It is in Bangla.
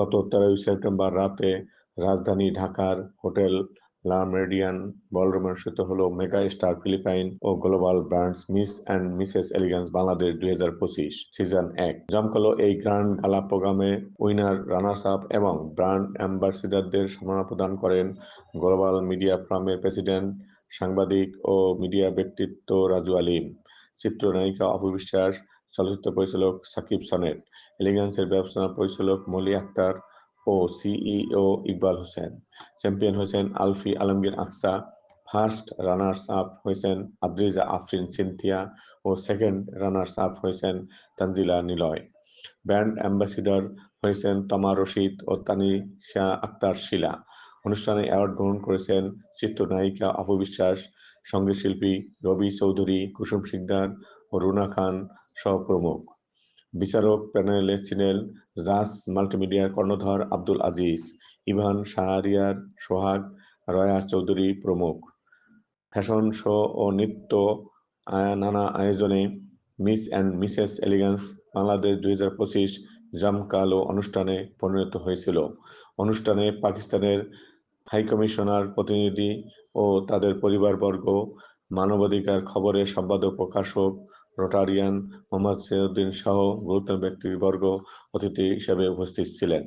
গত তেরোই সেপ্টেম্বর রাতে রাজধানী ঢাকার হোটেল লা মেরিডিয়ান অনুষ্ঠিত হলো mega star Philippine O global brands Miss and Mrs elegance Bangladesh দুই হাজার পঁচিশ সিজন এক। জমকালো এই গ্র্যান্ড গালা প্রোগ্রামে উইনার রানার্স আপ এবং ব্র্যান্ড অ্যাম্বাসিডারদের সম্মাননা প্রদান করেন গ্লোবাল মিডিয়া ফোরামের প্রেসিডেন্ট, সাংবাদিক ও মিডিয়া ব্যক্তিত্ব রাজু আলিম, চিত্রনায়িকা অপবিশ্বাস চলচ্চিত্র পরিচালক সাকিব সনেট এলিগেন্সের ব্যবস্থাপনা পরিচালক মলি আক্তার ও সিইও ইকবাল হোসেন, চ্যাম্পিয়ন হয়েছেন Alfi Alamgir Aksa, first runners up হয়েছেন আদ্রিজা আফরিন সিনথিয়া ও সেকেন্ড রানার্স আপ হয়েছেন তানজিলা নিলয়। ব্র্যান্ড অ্যাম্বাসিডর হয়েছেন তমা রশিদ ও তানিশা আক্তার শিলা। অনুষ্ঠানে অ্যাওয়ার্ড গ্রহণ করেছেন চিত্রনায়িকা অপবিশ্বাস সংগীত শিল্পী রবি চৌধুরী, কুসুম সিকদার ও রুনা খান সহ প্রমুখ। বিচারক প্যানেলে ছিলেন জাস মাল্টিমিডিয়ার কর্ণধর আব্দুল আজিজ, ইভান শাহরিয়ার, সোহাগ রয়া চৌধুরী প্রমুখ। ফ্যাশন শো ও নৃত্য নানা আয়োজনে Miss and Mrs elegance Bangladesh দুই হাজার পঁচিশ জামকালো অনুষ্ঠানে পরিণত হয়েছিল। অনুষ্ঠানে পাকিস্তানের হাইকমিশনার প্রতিনিধি ও তাদের পরিবারবর্গ, মানবাধিকার খবরের সম্পাদক, প্রকাশক রোটারিয়ান মোহাম্মদ সৈয়দ্দিন সহ গুরুত্ব ব্যক্তিবর্গ, অতিথি হিসেবে উপস্থিত ছিলেন।